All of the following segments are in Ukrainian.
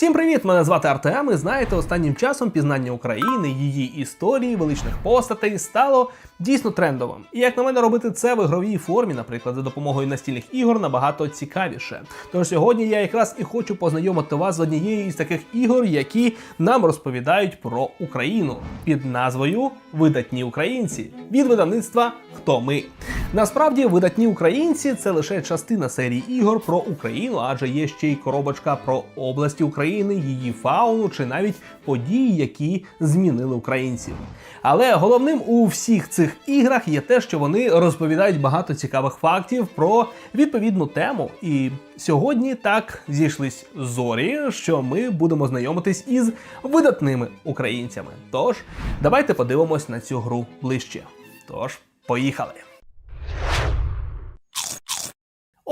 Всім привіт! Мене звати Артем. І знаєте, останнім часом пізнання України, її історії, величних постатей стало дійсно трендовим. І як на мене, робити це в ігровій формі, наприклад, за допомогою настільних ігор, набагато цікавіше. Тож сьогодні я якраз і хочу познайомити вас з однією із таких ігор, які нам розповідають про Україну під назвою Видатні українці від видавництва Хто ми. Насправді, видатні українці це лише частина серії ігор про Україну, адже є ще й коробочка про області України, її фауну чи навіть події, які змінили українців. Але головним у всіх цих іграх є те, що вони розповідають багато цікавих фактів про відповідну тему. І сьогодні так зійшлись зорі, що ми будемо знайомитись із видатними українцями. Тож, давайте подивимось на цю гру ближче. Тож, поїхали.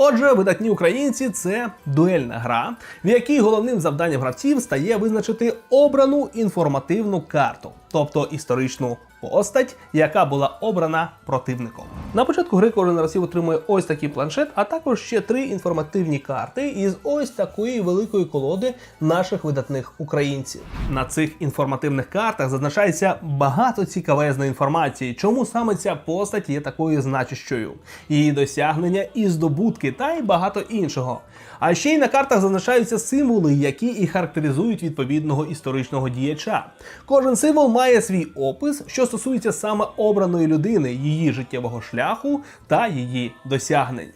Отже, видатні українці це дуельна гра, в якій головним завданням гравців стає визначити обрану інформативну карту, тобто історичну постать, яка була обрана противником. На початку гри кожен гравців отримує ось такий планшет, а також ще три інформативні карти із ось такої великої колоди наших видатних українців. На цих інформативних картах зазначається багато цікавезної інформації, чому саме ця постать є такою значущою, її досягнення і здобутки, та й багато іншого. А ще й на картах зазначаються символи, які і характеризують відповідного історичного діяча. Кожен символ має свій опис, що стосується саме обраної людини, її життєвого шляху та її досягнень.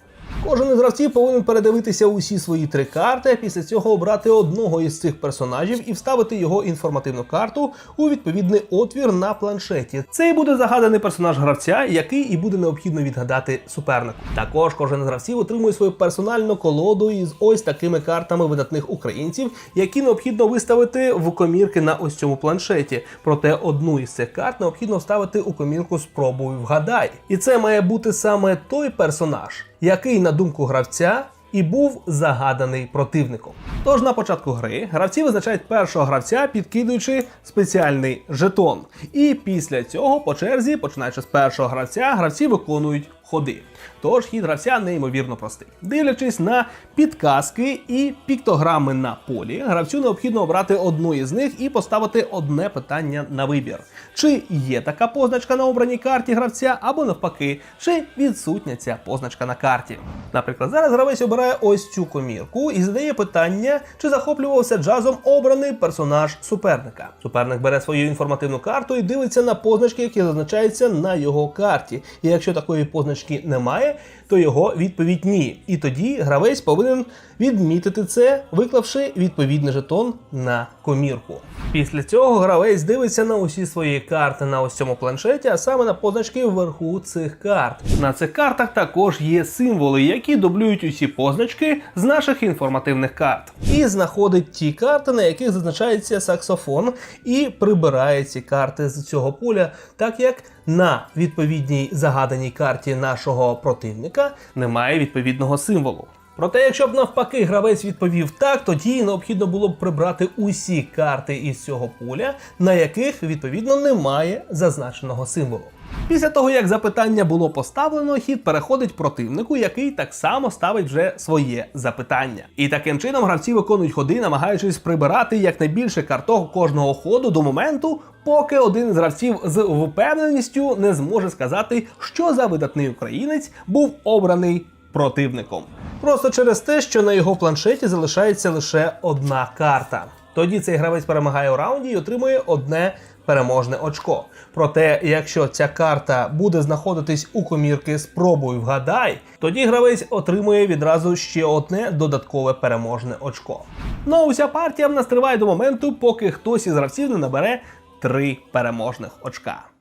Кожен із гравців повинен передивитися усі свої три карти, після цього обрати одного із цих персонажів і вставити його інформативну карту у відповідний отвір на планшеті. Це і буде загаданий персонаж гравця, який і буде необхідно відгадати супернику. Також кожен із гравців отримує свою персональну колоду із ось такими картами видатних українців, які необхідно виставити в комірки на ось цьому планшеті. Проте одну із цих карт необхідно вставити у комірку спробую вгадай. І це має бути саме той персонаж який, на думку гравця, і був загаданий противником. Тож на початку гри гравці визначають першого гравця, підкидуючи спеціальний жетон. І після цього, по черзі, починаючи з першого гравця, гравці виконують ходи. Тож хід гравця неймовірно простий. Дивлячись на підказки і піктограми на полі, гравцю необхідно обрати одну із них і поставити одне питання на вибір: чи є така позначка на обраній карті гравця, або навпаки, чи відсутня ця позначка на карті. Наприклад, зараз гравець обирає ось цю комірку і задає питання, чи захоплювався джазом обраний персонаж суперника. Суперник бере свою інформативну карту і дивиться на позначки, які зазначаються на його карті. І якщо такої позначки немає, то його відповідь ні. І тоді гравець повинен відмітити це, виклавши відповідний жетон на комірку. Після цього гравець дивиться на усі свої карти на ось цьому планшеті, а саме на позначки вверху цих карт. На цих картах також є символи, які дублюють усі позначки з наших інформативних карт. І знаходить ті карти, на яких зазначається саксофон, і прибирає ці карти з цього поля, так як на відповідній загаданій карті нашого противника немає відповідного символу. Проте, якщо б навпаки гравець відповів так, тоді необхідно було б прибрати усі карти із цього поля, на яких відповідно немає зазначеного символу. Після того, як запитання було поставлено, хід переходить противнику, який так само ставить вже своє запитання. І таким чином гравці виконують ходи, намагаючись прибирати якнайбільше карток кожного ходу до моменту, поки один з гравців з впевненістю не зможе сказати, що за видатний українець був обраний противником. Просто через те, що на його планшеті залишається лише одна карта. Тоді цей гравець перемагає у раунді і отримує одне переможне очко. Проте, якщо ця карта буде знаходитись у комірки спробуй вгадай, тоді гравець отримує відразу ще одне додаткове переможне очко. Ну а уся партія в нас триває до моменту, поки хтось із гравців не набере три переможних очка.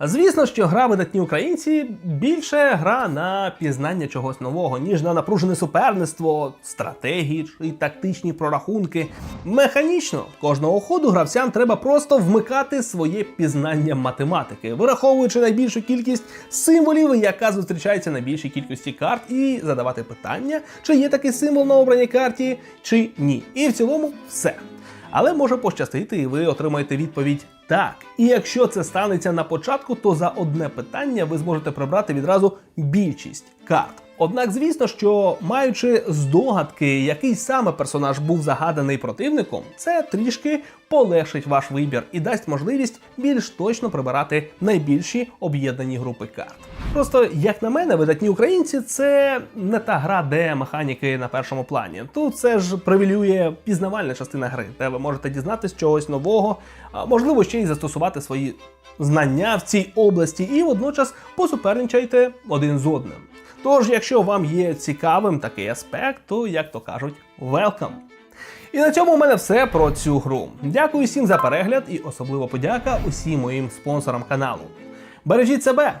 Звісно, що гра видатні українці більше гра на пізнання чогось нового, ніж на напружене суперництво, стратегії чи тактичні прорахунки. Механічно кожного ходу гравцям треба просто вмикати своє пізнання математики, вираховуючи найбільшу кількість символів, яка зустрічається на більшій кількості карт, і задавати питання, чи є такий символ на обраній карті, чи ні. І в цілому все. Але може пощастити, і ви отримаєте відповідь так. І якщо це станеться на початку, то за одне питання ви зможете прибрати відразу більшість карт. Однак, звісно, що маючи здогадки, який саме персонаж був загаданий противником, це трішки полегшить ваш вибір і дасть можливість більш точно прибирати найбільші об'єднані групи карт. Просто, як на мене, видатні українці це не та гра, де механіки на першому плані. Тут це ж привілює пізнавальна частина гри, де ви можете дізнатись чогось нового, а можливо, ще й застосувати свої знання в цій області, і водночас посуперничайте один з одним. Тож, якщо вам є цікавим такий аспект, то як то кажуть, welcome! І на цьому у мене все про цю гру. Дякую всім за перегляд і особливо подяка усім моїм спонсорам каналу. Бережіть себе!